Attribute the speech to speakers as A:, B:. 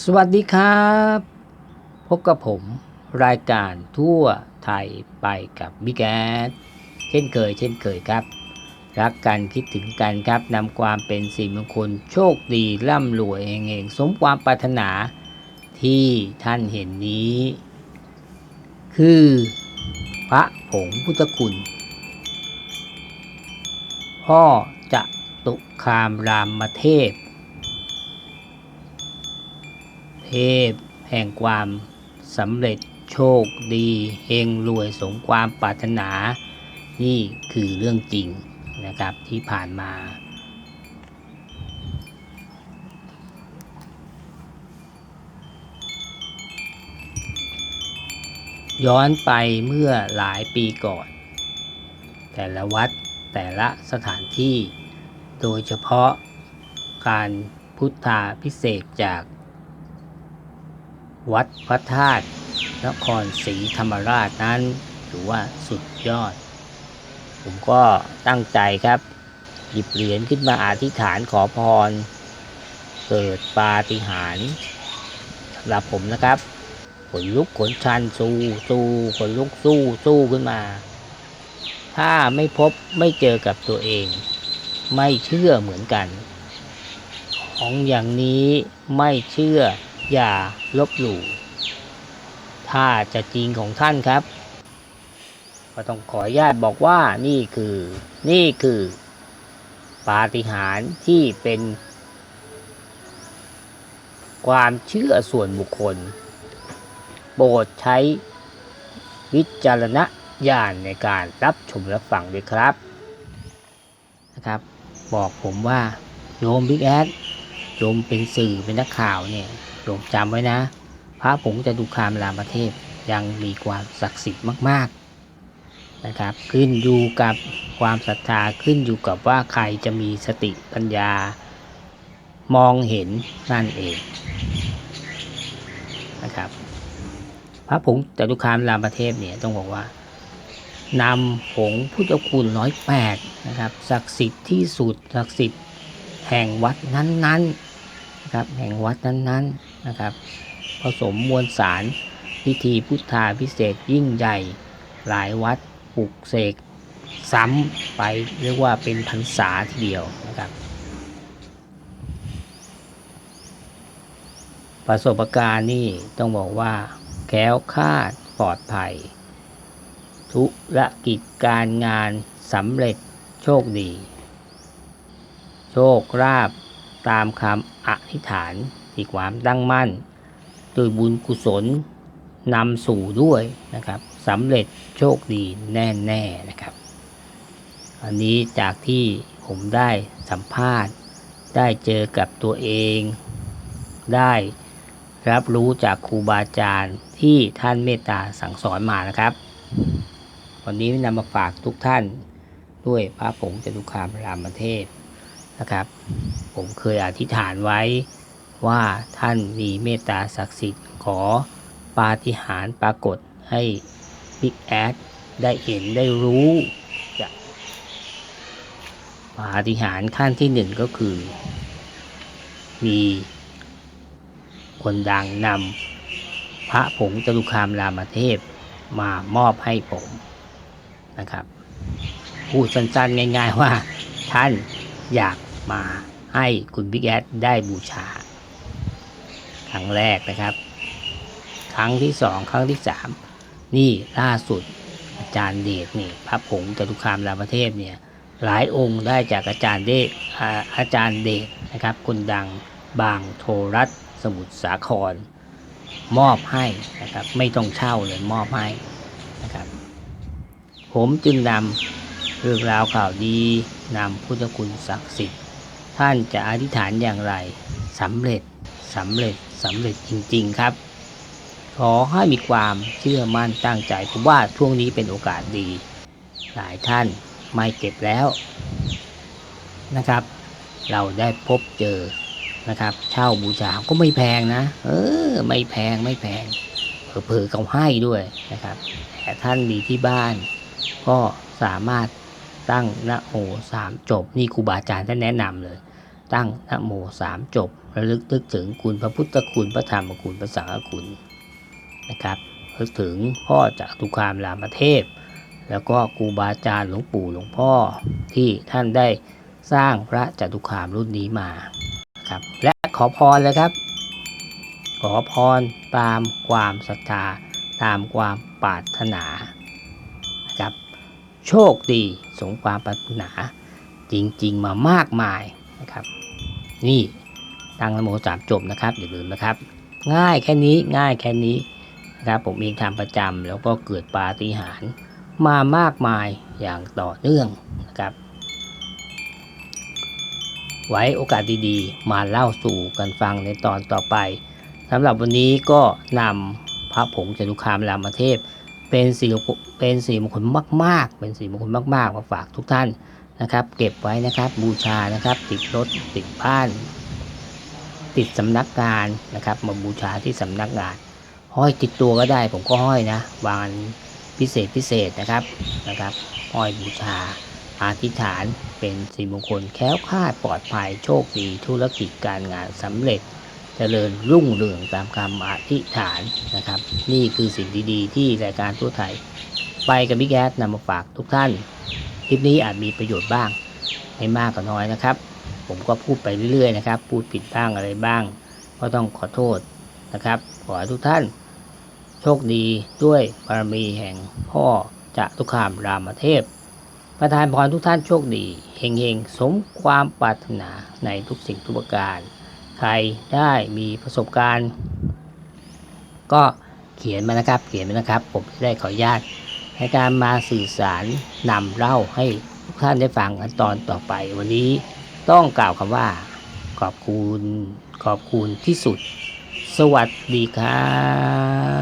A: สวัสดีครับ พบกับผมรายการทั่วไทยไปกับบิ๊กแอดเช่นเคย เช่นเคยครับ รักกันคิดถึงกันครับนำความเป็นสิ่งมงคลโชคดีร่ำรวยเองเองสมความปรารถนาที่ท่านเห็นนี้ คือ พระผงพุทธคุณ พ่อจะตุคามรามเทพ เทพ แห่งความสำเร็จโชคดีเฮงรวยสมความปรารถนา นี่คือเรื่องจริงนะครับที่ผ่านมา ย้อนไปเมื่อหลายปีก่อน แต่ละวัดแต่ละสถานที่ โดยเฉพาะการพุทธาพิเศษจาก วัดพระธาตุนครศรีธรรมราชนั้นถือว่าสุดยอด ผมก็ตั้งใจครับ หยิบเหรียญขึ้นมาอธิษฐานขอพร เกิดปาฏิหาริย์สำหรับผมนะครับขนลุกขนชันสู้สู้ขนลุกสู้สู้ขึ้นมา ถ้าไม่พบไม่เจอกับตัวเอง ไม่เชื่อเหมือนกัน ของอย่างนี้ไม่เชื่อ อย่าลบหลู่ถ้าจะจริงของท่านครับ ก็ต้องขออนุญาตบอกว่านี่คือนี่คือปาฏิหาริย์ที่เป็น ความเชื่อส่วนบุคคล โปรดใช้วิจารณญาณในการรับชมและฟังด้วยครับนะครับ บอกผมว่าโยมบิ๊กแอดโยมเป็นสื่อเป็นนักข่าวเนี่ย โยมจำไว้นะ พระผงจะดุคามรามเทพยังมีความศักดิ์สิทธิ์มาก ๆนะครับ ขึ้นอยู่กับความศรัทธาขึ้นอยู่กับว่าใครจะมีสติปัญญามองเห็นนั่นเองนะครับ พระผงจตุคามรามเทพเนี่ยต้องบอกว่านำผงพุทธคุณร้อยแปดนะครับศักดิ์สิทธิ์ที่สุดศักดิ์สิทธิ์แห่งวัดนั้นๆนะครับแห่งวัดนั้นๆ นะครับ ผสมมวลสาร พิธีพุทธาพิเศษยิ่งใหญ่ หลายวัดปลุกเสกซ้ำไปเรียกว่าเป็นพรรษาทีเดียวนะครับ ประสบการณ์นี่ต้องบอกว่าแคล้วคลาดปลอดภัย ธุรกิจการงานสำเร็จโชคดี โชคลาภตามคำอธิษฐาน ที่ความตั้งมั่น โดยบุญกุศลนำสู่ด้วยนะครับสำเร็จโชคดีแน่ๆนะครับ อันนี้จากที่ผมได้สัมภาษณ์ ได้เจอกับตัวเอง ได้รับรู้จากครูบาอาจารย์ที่ท่านเมตตาสั่งสอนมานะครับ วันนี้นำมาฝากทุกท่านด้วยพระผงจตุคามรามเทพนะครับ ผมเคยอธิษฐานไว้ ว่าท่านมีเมตตาศักดิ์สิทธิ์ขอปาฏิหาริย์ปรากฏให้บิ๊กแอดได้เห็นได้รู้จะปาฏิหาริย์ขั้นที่หนึ่งก็คือ มีคนดังนำพระผงจตุคามรามเทพมามอบให้ผมนะครับพูดสั้นๆง่ายๆว่าท่านอยากมาให้คุณบิ๊กแอดได้บูชา ครั้งแรกนะครับ ครั้งที่สองครั้งที่สามนี่ล่าสุดอาจารย์เดชนี่พระผงจตุคามรามเทพเนี่ยหลายองค์ได้จากอาจารย์เดชอาอาจารย์เดชนะครับคนดังบางโทรัตสมุทรสาคร มอบให้นะครับไม่ต้องเช่าเลยมอบให้นะครับผมจึงนำเรื่องราวข่าวดีนำพุทธคุณศักดิ์สิทธิ์ท่านจะอธิษฐานอย่างไรสำเร็จสำเร็จ สำเร็จจริง ๆ ครับ ขอให้มีความเชื่อมั่นตั้งใจผมว่าช่วงนี้เป็นโอกาสดี หลายท่านไม่เก็บแล้วนะครับ เราได้พบเจอนะครับ เช่าบูชาก็ไม่แพงนะ เออ ไม่แพงไม่แพงเผลอๆเขาให้ด้วยนะครับ แต่ท่านมีที่บ้าน ก็สามารถตั้งนะโมสามจบ นี่ครูบาอาจารย์ท่านแนะนำเลย ตั้งนะโมสามจบ ระลึกนึกถึงคุณพระพุทธคุณพระธรรมคุณพระสังฆคุณนะครับนึกถึงพ่อจากตุคามรามเทพ แล้วก็ครูบาอาจารย์หลวงปู่หลวงพ่อที่ท่านได้สร้างพระจตุคามรุ่นนี้มาครับ และขอพรเลยครับ ขอพรตามความศรัทธาตามความปรารถนาครับโชคดีสมความปรารถนาจริง ๆ มามากมายนะครับ นี่ ตั้งนโมสามจบนะครับอย่าลืมนะครับ ง่ายแค่นี้ง่ายแค่นี้นะครับผมเองทำประจำแล้วก็เกิดปาฏิหาริย์มามากมายอย่างต่อเนื่องนะครับ ไว้โอกาสดีๆ มาเล่าสู่กันฟังในตอนต่อไปสำหรับวันนี้ก็นำพระผงจตุคามรามเทพ เป็นสีเป็นสีมงคลมาก ๆ เป็นสีมงคลมากๆมาฝากทุกท่านนะครับ เก็บไว้นะครับบูชานะครับ ติดรถติดบ้าน ติดสำนักงานนะครับ มาบูชาที่สำนักงาน ห้อยติดตัวก็ได้ผมก็ห้อยนะวางพิเศษพิเศษนะครับนะครับห้อยบูชาอธิษฐานเป็นสีมงคลแค้วคลาดปลอดภัยโชคดีธุรกิจการงานสำเร็จเจริญรุ่งเรืองตามคำอธิษฐานนะครับ นี่คือสิ่งดีๆ ที่รายการทั่วไทย ไปกับบิ๊กแอดนำมาฝากทุกท่าน คลิปนี้อาจมีประโยชน์บ้าง ไม่มากก็น้อยนะครับ ผมก็พูดไปเรื่อยๆนะครับ พูดผิดบ้างอะไรบ้าง ก็ต้องขอโทษนะครับ ขอให้ทุกท่าน โชคดีด้วยบารมีแห่งพ่อจะทุกขามรามเทพ ประทานพรทุกท่านโชคดีเฮงๆสมความปรารถนาในทุกสิ่งทุกประการ ใครได้มีประสบการณ์ ก็เขียนมานะครับ เขียนมานะครับ ผมจะได้ขออนุญาตในการมาสื่อสารนำเล่าให้ทุกท่านได้ฟังกันตอนต่อไปวันนี้ ต้องกล่าวคำว่า ขอบคุณ ขอบคุณที่สุด สวัสดีครับ